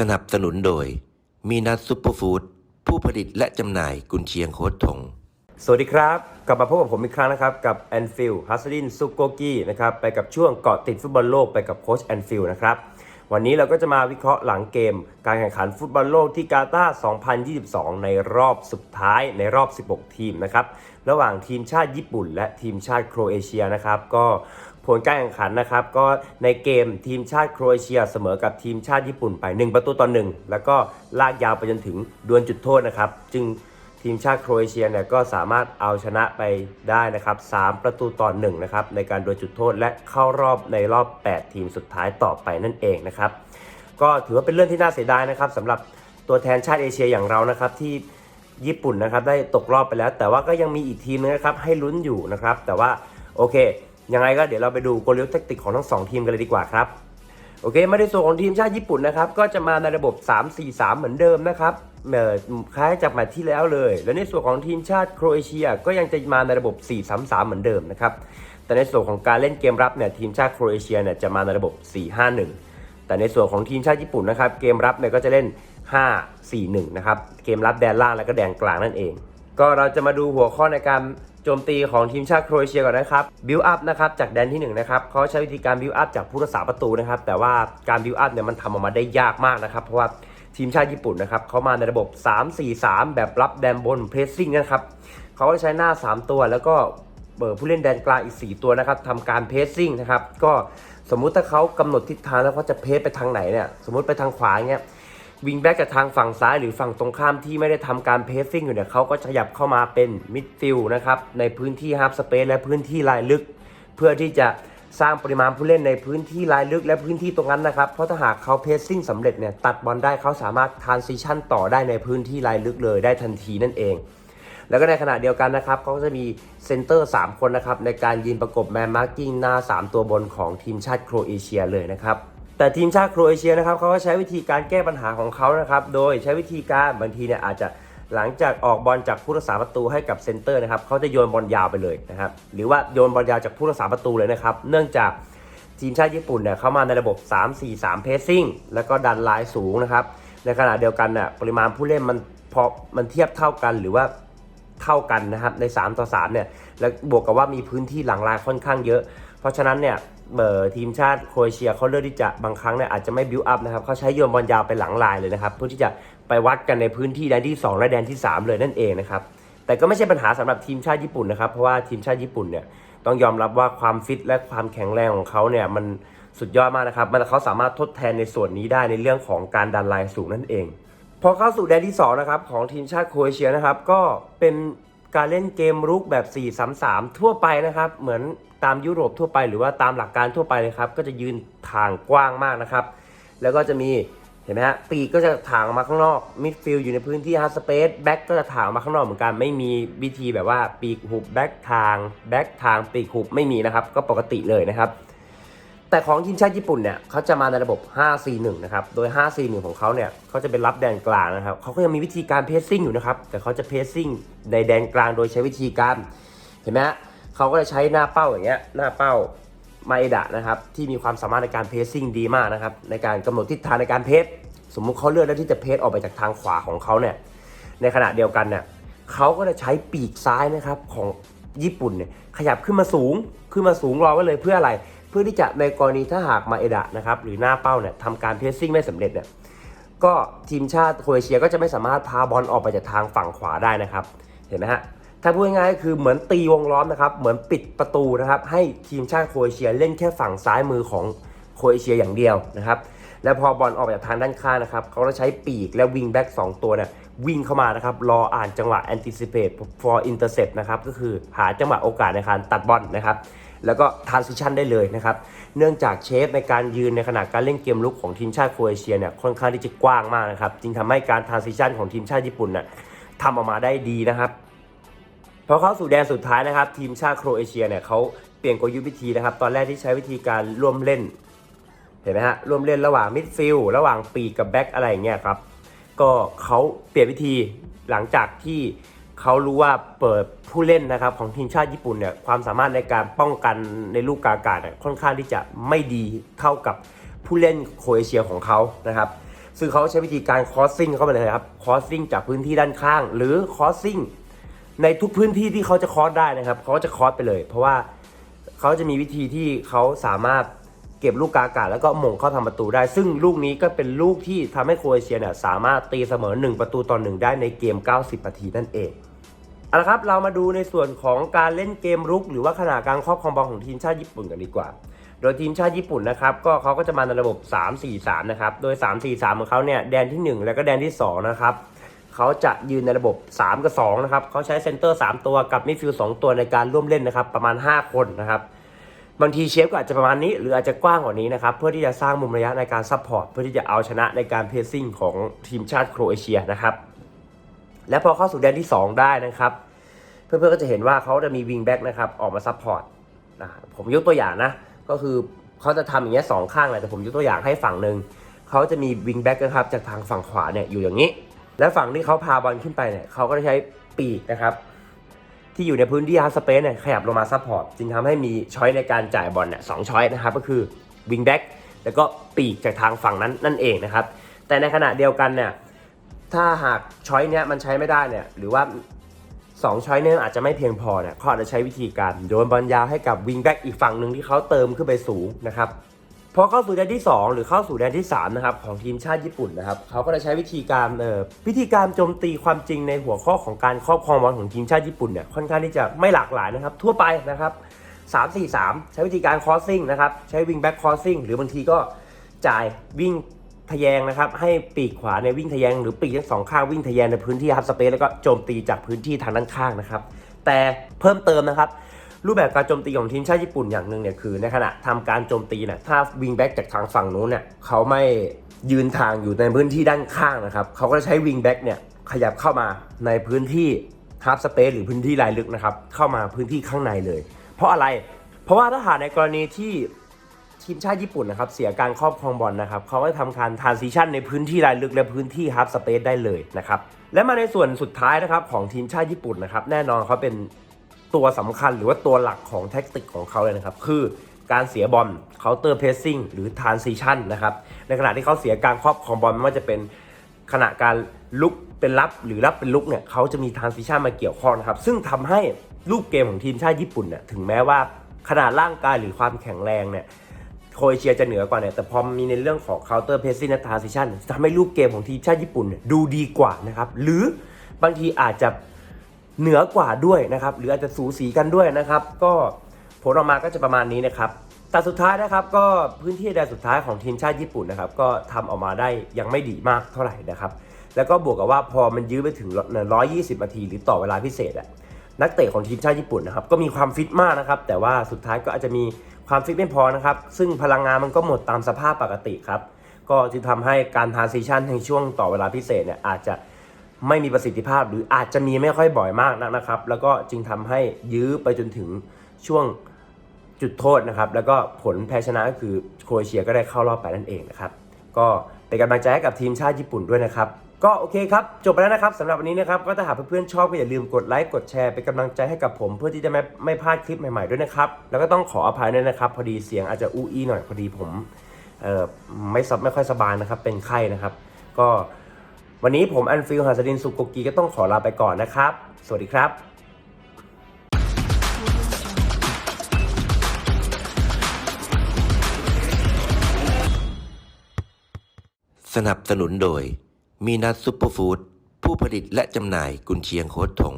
สนับสนุนโดย มีนัทซุปเปอร์ฟู้ดผู้ผลิตและจำหน่ายกุนเชียงโคตทง สวัสดีครับ กลับมาพบกับผมอีกครั้งนะครับ กับแอนฟิลฮัสซินซุโกกี้นะครับไปกับช่วงเกาะติดฟุตบอลโลกไปกับโค้ชแอนฟิลนะครับ วันนี้เราก็จะมาวิเคราะห์หลังเกม การแข่งขันฟุตบอลโลกที่กาตาร์2022 ในรอบสุดท้ายในรอบ 16 ทีมนะครับ ระหว่างทีมชาติญี่ปุ่น และทีมชาติโครเอเชียนะครับก็ ผลการแข่งขันนะครับ ก็ในเกมทีมชาติโครเอเชียเสมอกับทีมชาติญี่ปุ่นไป 1 ประตูต่อ1แล้วก็ลากยาวไปจนถึงดวลจุดโทษนะครับ จึงทีมชาติโครเอเชียเนี่ยก็สามารถเอาชนะไปได้นะครับ 3 ประตูต่อ1นะครับในการโดนจุดโทษและเข้ารอบในรอบ 8 ทีมสุดท้ายต่อไปนั่นเองนะครับ ก็ถือว่าเป็นเรื่องที่น่าเสียดายนะครับสำหรับตัวแทนชาติเอเชียอย่างเรานะครับที่ญี่ปุ่นนะครับได้ตกรอบไปแล้ว แต่ว่าก็ยังมีอีกทีมนึงนะครับให้ลุ้นอยู่นะครับ แต่ว่าโอเค ยังไงก็เดี๋ยวเราไปดูกลยุทธ์แทคติกของทั้งสองทีมกันเลยดีกว่าครับโอเคมาในส่วนของทีมชาติญี่ปุ่นนะครับก็จะมาในระบบ 3-4-3 เหมือนเดิมนะครับเอ่อคล้ายจากแมตช์ที่แล้วเลย แล้วในส่วนของทีมชาติโครเอเชียก็ยังจะมาในระบบ 4-3-3 เหมือนเดิมนะครับแต่ในส่วนของการเล่นเกมรับเนี่ยทีมชาติโครเอเชียเนี่ยจะมาในระบบ 4-5-1 แต่ในส่วนของทีมชาติญี่ปุ่นนะครับเกมรับเนี่ยก็จะเล่น 5-4-1 นะครับเกมรับแดนล่างและก็แดนกลางนั่นเอง ก็เราจะมาดูหัวข้อในการ โจมตีของทีมชาติโครเอเชียก่อนนะครับบิวอัพนะครับจากแดนที่1นะครับเขาใช้วิธีการบิวอัพจากผู้รักษาประตูนะครับแต่ว่าการบิวอัพเนี่ยมันทำออกมาได้ยากมากนะครับเพราะว่าทีมชาติญี่ปุ่นนะครับเขามาในระบบ 3-4-3 แบบรับแดนบนเพรสซิ่งนะครับเขาก็ใช้หน้า 3 ตัว แล้วก็เบอร์ผู้เล่นแดนกลางอีก 4 ตัวนะครับทำการเพรสซิ่งนะครับก็สมมุติถ้าเขากำหนดทิศทางแล้วเขาจะเพรสไปทางไหนเนี่ยสมมติไปทางขวาเงี้ย วิงแบ็กจากทางฝั่งซ้ายหรือฝั่งตรงข้ามที่ไม่ได้ทำการเพสซิ่งอยู่เนี่ยเขาก็ขยับเข้ามาเป็นมิดฟิลนะครับในพื้นที่ฮาร์ฟสเปซและพื้นที่ลายลึก เพื่อที่จะสร้างปริมาณผู้เล่นในพื้นที่ลายลึกและพื้นที่ตรงนั้นนะครับ เพราะถ้าหากเขาเพสซิ่งสำเร็จเนี่ยตัดบอลได้เขาสามารถทรานซิชันต่อได้ในพื้นที่ลายลึกเลยได้ทันทีนั่นเอง แล้วก็ในขณะเดียวกันนะครับเขาจะมีเซนเตอร์ 3 คนนะครับในการยืนประกบแมนมาร์กิ้งหน้า 3 ตัวบนของทีมชาติโครเอเชียเลยนะครับ แต่ทีมชาติโครเอเชียนะครับเขาก็ใช้วิธีการแก้ปัญหาของเขานะครับโดยใช้วิธีการบางทีเนี่ยอาจจะหลังจากออกบอลจากผู้รักษาประตูให้กับเซนเตอร์นะครับเขาจะโยนบอลยาวไปเลยนะครับหรือว่าโยนบอลยาวจากผู้รักษาประตูเลยนะครับ เนื่องจากทีมชาติญี่ปุ่นเนี่ยเข้ามาในระบบ 3-4-3 เพสซิ่งแล้วก็ดันไลน์สูงนะครับ ในขณะเดียวกันน่ะปริมาณผู้เล่นมันพอมันเทียบเท่ากันหรือว่าเท่ากันนะครับใน 3 ต่อ 3 เนี่ย แล้วบวกกับว่ามีพื้นที่หลังลายค่อนข้างเยอะ เพราะฉะนั้นเนี่ย เบอร์ทีมชาติโครเอเชียเขาเลือกที่จะบางครั้งเนี่ยอาจจะไม่บิวอัพนะครับเขาใช้โยนบอลยาวไปหลังลายเลยนะครับเพื่อที่จะไปวัดกันในพื้นที่แดนที่ 2 และแดนที่ 3 เลยนั่นเองนะครับแต่ก็ไม่ใช่ปัญหาสำหรับทีมชาติญี่ปุ่นนะครับเพราะว่าทีมชาติญี่ปุ่นเนี่ยต้องยอมรับว่าความฟิตและความแข็งแรงของเขาเนี่ยมันสุดยอดมากนะครับมันเขาสามารถทดแทนในส่วนนี้ได้ในเรื่องของการดันลายสูงนั่นเอง พอเข้าสู่แดนที่2นะครับของทีมชาติโครเอเชียนะครับก็เป็นการเล่นเกมรุกแบบ 4-3-3 ทั่วไปนะครับ เหมือน ตามยุโรปทั่วไปหรือว่าตามหลักการทั่วไปเลยครับ ก็จะยืนทางกว้างมากนะครับ แล้วก็จะมีเห็นไหมฮะปีกก็จะถางออกมาข้างนอกมิดฟิลด์อยู่ในพื้นที่ฮาร์สเปซแบ็กก็จะถางออกมาข้างนอกเหมือนกันไม่มีวิธีแบบว่าปีกหุบแบ็กทางแบ็กทางปีกหุบไม่มีนะครับ ก็ปกติเลยนะครับ แต่ของทีมชาติญี่ปุ่นเนี่ยเขาจะมาในระบบ 5-4-1 นะครับ โดย 5-4-1 ของเขาเนี่ยเขาจะเป็นรับแดนกลางนะครับเขาก็ยังมีวิธีการเพสซิ่งอยู่นะครับแต่เขาจะเพสซิ่งในแดนกลางโดยใช้วิธีการเห็นไหมฮะ เขาก็จะใช้หน้าเป้าอย่างเงี้ยหน้าเป้ามาเอดะนะครับที่มีความสามารถในการเพสซิ่งดีมากนะครับในการกำหนดทิศทางในการเพสสมมุติเขาเลือกแล้วที่จะเพสออกไปจากทางขวาของเขาเนี่ยในขณะเดียวกันเนี่ยเขาก็จะใช้ปีกซ้ายนะครับของญี่ปุ่นเนี่ยขยับขึ้นมาสูงขึ้นมาสูงรอไว้เลยเพื่ออะไรเพื่อที่จะในกรณีถ้าหากมาเอดะนะครับหรือหน้าเป้าเนี่ยทำการเพสซิ่งไม่สำเร็จเนี่ยก็ทีมชาติโครเอเชียก็จะไม่สามารถพาบอลออกไปจากทางฝั่งขวาได้นะครับ เห็นไหมฮะ ถ้าพูดง่ายๆคือเหมือนตีวงล้อมนะครับเหมือนปิดประตูนะครับให้ทีมชาติโครเอเชียเล่นแค่ฝั่งซ้ายมือของโครเอเชียอย่างเดียวนะครับแล้วพอบอลออกจากทางด้านข้างนะครับเขาจะใช้ปีกและวิงแบ็กสองตัวเนี่ยวิ่งเข้ามานะครับรออ่านจังหวะ anticipate for intercept นะครับก็คือหาจังหวะโอกาสในการตัดบอลนะครับแล้วก็ transition ได้เลยนะครับ เนื่องจากเชฟในการยืนในขณะการเล่นเกมลุกของทีมชาติโครเอเชียเนี่ยค่อนข้างที่จะกว้างมากนะครับ จึงทำให้การ transition ของทีมชาติญี่ปุ่นน่ะทำออกมาได้ดีนะครับ พอเข้าสู่แดนสุดท้ายนะครับ ทีมชาติโครเอเชียเนี่ยเขาเปลี่ยนกลยุทธ์วิธีนะครับ ตอนแรกที่ใช้วิธีการร่วมเล่น เห็นไหมฮะร่วมเล่นระหว่างมิดฟิลด์ระหว่างปีกกับแบ็กอะไรอย่างเงี้ยครับก็เขาเปลี่ยนวิธีหลังจากที่เขารู้ว่าเปิดผู้เล่นนะครับของทีมชาติญี่ปุ่นเนี่ยความสามารถในการป้องกันในลูกกาอากาศเนี่ยค่อนข้างที่จะไม่ดีเท่ากับผู้เล่นโครเอเชียของเขานะครับ ซึ่งเขาใช้วิธีการคอสซิ่งเข้าไปเลยครับคอสซิ่งจากพื้นที่ด้านข้าง หรือคอสซิ่ง ในทุกพื้นที่ที่เขาจะคอสได้นะครับเขาจะคอสไปเลย เพราะว่าเขาจะมีวิธีที่เขาสามารถเก็บลูกกาอากาศแล้วก็หม่งเข้าทำประตูได้ ซึ่งลูกนี้ก็เป็นลูกที่ทำให้โครเอเชียเนี่ยสามารถตีเสมอ 1 ประตูต่อหนึ่งได้ในเกม 90 นาทีนั่นเองเอาละครับเรามาดูในส่วนของการเล่นเกมรุก หรือว่าขนาดการครอบครองบอลของทีมชาติญี่ปุ่นกันดีกว่า โดยทีมชาติญี่ปุ่นนะครับก็เขาก็จะมาในระบบ 3-4-3 นะครับ โดย 3-4-3 ของเขาเนี่ยแดนที่ 1 แล้วก็แดนที่ 2 นะครับ เขาจะยืนในระบบ 3 กับ 2 นะครับ เขาใช้เซนเตอร์ 3 ตัวกับมิดฟิลด์2ตัวในการร่วมเล่นนะครับ ประมาณ 5 คนนะครับบางทีเชฟก็อาจจะประมาณนี้หรืออาจจะกว้างกว่านี้นะครับ เพื่อที่จะสร้างมุมระยะในการซัพพอร์ตเพื่อที่จะเอาชนะในการเพรสซิ่งของทีมชาติโครเอเชียนะครับ และพอเข้าสู่แดนที่ 2 ได้นะครับ เพื่อนๆก็จะเห็นว่าเขาจะมีวิงแบ็กนะครับออกมาซัพพอร์ตนะผมยกตัวอย่างนะ ก็คือเขาจะทำอย่างเงี้ยสองข้างเลยแต่ผมยกตัวอย่างให้ฝั่งหนึ่งเขาจะมีวิงแบ็กนะครับจากทางฝั่งขวาเนี่ยอยู่อย่างนี้ และฝั่งที่เขาพาบอลขึ้นไปเนี่ยเขาก็จะใช้ปีกนะครับ ที่อยู่ในพื้นที่ฮาร์สเปซเนี่ยขยับลงมาซัพพอร์ตจึงทำให้มีช้อยในการจ่ายบอลเนี่ยสองช้อยนะครับก็คือวิงแบ็กแล้วก็ปีกจากทางฝั่งนั้นนั่นเองนะครับ แต่ในขณะเดียวกันเนี่ยถ้าหากช้อยเนี้ยมันใช้ไม่ได้เนี่ยหรือว่าสองช้อยเนี่ยอาจจะไม่เพียงพอเนี่ยเขาอาจจะใช้วิธีการโยนบอลยาวให้กับวิงแบ็กอีกฝั่งหนึ่งที่เขาเติมขึ้นไปสูงนะครับ พอเข้าสู่แดนที่ 2 หรือเข้าสู่แดนที่3นะครับของทีมชาติญี่ปุ่นนะครับเขาก็จะใช้วิธีการเอ่อวิธีการโจมตีความจริงในหัวข้อของการครอบครองบอลของทีมชาติญี่ปุ่นเนี่ยค่อนข้างที่จะไม่หลากหลายนะครับทั่วไปนะครับ3 4 3 ใช้วิธีการคอสซิ่งนะครับใช้วิงแบ็กคอสซิ่งหรือบางทีก็จ่ายวิ่งทะแยงนะครับให้ปีกขวาในวิ่งทะแยง หรือปีกทั้งสองข้างวิ่งทะแยงในพื้นที่ฮับสเปซแล้วก็โจมตีจากพื้นที่ทางด้านข้างนะครับแต่เพิ่มเติมนะครับ รูปแบบการโจมตีของทีมชาติญี่ปุ่นอย่างหนึ่งเนี่ยคือ ในขณะทำการโจมตีเนี่ยถ้าวิงแบ็กจากทางฝั่งนู้นเนี่ยเขาไม่ยืนทางอยู่ในพื้นที่ด้านข้างนะครับเขาก็จะใช้วิงแบ็กเนี่ยขยับเข้ามาในพื้นที่ฮับสเปซหรือพื้นที่รายลึกนะครับเข้ามาพื้นที่ข้างในเลย เพราะอะไรเพราะว่าถ้าหากในกรณีที่ทีมชาติญี่ปุ่นนะครับเสียการครอบครองบอลนะครับเขาก็จะทำการทานซิชันในพื้นที่รายลึกและพื้นที่ฮับสเปซได้เลยนะครับและมาในส่วนสุดท้ายนะครับของทีมชาติญี่ปุ่นนะครับแน่นอนเขาเป็น ตัวสำคัญหรือว่าตัวหลักของแท็กติกของเขาเลยนะครับ คือการเสียบอลเคาน์เตอร์เพสซิ่งหรือทานซิชันนะครับ ในขณะที่เขาเสียการครอบครองบอลไม่ว่าจะเป็นขณะการลุกเป็นรับหรือรับเป็นลุกเนี่ยเขาจะมีทานซิชันมาเกี่ยวข้องนะครับ ซึ่งทำให้ลูกเกมของทีมชาติญี่ปุ่นเนี่ยถึงแม้ว่าขนาดร่างกายหรือความแข็งแรงเนี่ยโครเอเชียจะเหนือกว่าเนี่ยแต่พอมีในเรื่องของ counter pressing และ transition ทำให้ลูกเกมของทีมชาติญี่ปุ่นดูดีกว่านะครับ หรือบางทีอาจจะ เหนือกว่าด้วยนะครับ หรืออาจจะสูสีกันด้วยนะครับ ก็ผลออกมาก็จะประมาณนี้นะครับแต่สุดท้ายนะครับก็พื้นที่แดนสุดท้ายของทีมชาติญี่ปุ่นนะครับก็ทำออกมาได้ยังไม่ดีมากเท่าไหร่นะครับแล้วก็บวกกับว่าพอมันยื้อไปถึง 120 นาที หรือต่อเวลาพิเศษอะนักเตะของทีมชาติญี่ปุ่นนะครับก็มีความฟิตมากนะครับแต่ว่าสุดท้ายก็อาจจะมีความฟิตไม่พอนะครับซึ่งพลังงานมันก็หมดตามสภาพปกติครับก็จึงทำให้การทานซิชันในช่วงต่อเวลาพิเศษเนี่ยอาจจะ ไม่มีประสิทธิภาพหรืออาจจะมีไม่ค่อยบ่อยมากนักนะครับ แล้วก็จึงทำให้ยื้อไปจนถึงช่วงจุดโทษนะครับ แล้วก็ผลแพ้ชนะก็คือโครเอเชียก็ได้เข้ารอบไปนั่นเองนะครับ ก็เป็นกำลังใจให้กับทีมชาติญี่ปุ่นด้วยนะครับ ก็โอเคครับ จบไปแล้วนะครับสำหรับวันนี้นะครับ ก็ถ้าหากเพื่อนๆชอบก็อย่าลืมกดไลค์กดแชร์เป็นกำลังใจให้กับผมเพื่อที่จะไม่ไม่พลาดคลิปใหม่ๆด้วยนะครับ แล้วก็ต้องขออภัยด้วยนะครับ พอดีเสียงอาจจะอู้อี้หน่อยพอดีผมเอ่อไม่สบไม่ค่อยสบายนะครับเป็นไข้นะครับ ก็ วันนี้ผมอันฟิลหาสดินสุโกกีก็ต้องขอลาไปก่อนนะครับ สวัสดีครับสนับสนุนโดย มีนัทซุปเปอร์ฟู้ดผู้ผลิตและจำหน่ายกุนเชียงโคตถง